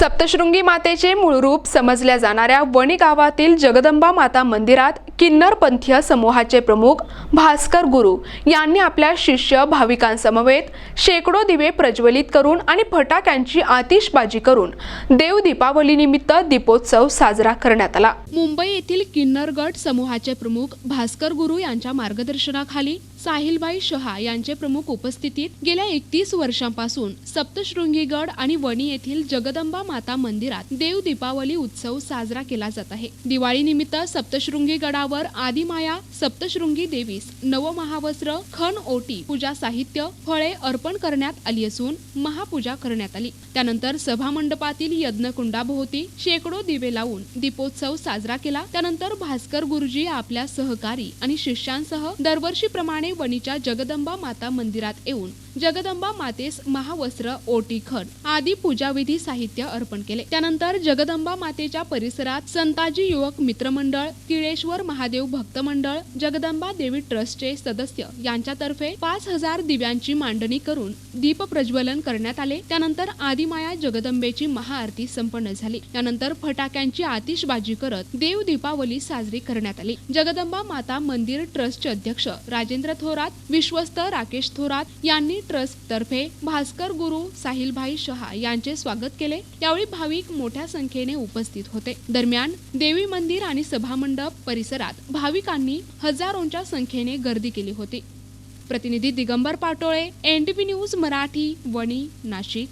सप्तशृंगी मातेचे मूळ रूप समजल्या जाणाऱ्या वणी गावातील जगदंबा माता मंदिरात किन्नर पंथीय समूहाचे प्रमुख भास्कर गुरु यांनी आपल्या शिष्य भाविकांसमवेत शेकडो दिवे प्रज्वलित करून आणि फटाक्यांची आतिषबाजी करून देव दीपावलीनिमित्त दीपोत्सव साजरा करण्यात आला. मुंबई येथील किन्नर गट समूहाचे प्रमुख भास्कर गुरु यांच्या मार्गदर्शनाखाली साहिलबाई शहा यांचे प्रमुख उपस्थितीत गेल्या एकतीस वर्षांपासून सप्तशृंगी गड आणि वणी येथील जगदंबा माता मंदिरात देव दीपावली उत्सव साजरा केला जात आहे. दिवाळी निमित्त सप्तशृंगी गडावर आदिमाया सप्तशृंगी देवीस नवमहावस्त्र खण ओटी पूजा साहित्य फळे अर्पण करण्यात आली असून महापूजा करण्यात आली. त्यानंतर सभा मंडपातील यज्ञकुंडाभोवती शेकडो दिवे लावून दीपोत्सव साजरा केला. त्यानंतर भास्कर गुरुजी आपल्या सहकारी आणि शिष्यांसह दरवर्षीप्रमाणे वणीच्या जगदंबा माता मंदिरात येऊन जगदंबा मातेस महावस्त्र ओटी खण आदी पूजाविधी साहित्य अर्पण केले. त्यानंतर जगदंबा मातेच्या परिसरात संताजी युवक मित्रमंडळ किळेश्वर महादेव भक्त मंडळ जगदंबा देवी ट्रस्टचे सदस्य यांच्यातर्फे पाच हजार दिव्यांची मांडणी करून दीप प्रज्वलन करण्यात आले. त्यानंतर आदिमाया जगदंबेची महाआरती संपन्न झाली. त्यानंतर फटाक्यांची आतिषबाजी करत देव दीपावली साजरी करण्यात आली. जगदंबा माता मंदिर ट्रस्टचे अध्यक्ष राजेंद्र थोरात विश्वस्त राकेश थोरात यांनी ट्रस्ट तर्फे भास्कर गुरु साहिलभाई शहा यांचे स्वागत केले. या यावेळी भाविक मोठ्या संख्येने उपस्थित होते. दरम्यान देवी मंदिर आणि सभामंडप परिसरात भाविकांनी हजारोंच्या संख्येने गर्दी केली होती. प्रतिनिधी दिगंबर पाटोळे एनडीपी न्यूज मराठी वणी नाशिक.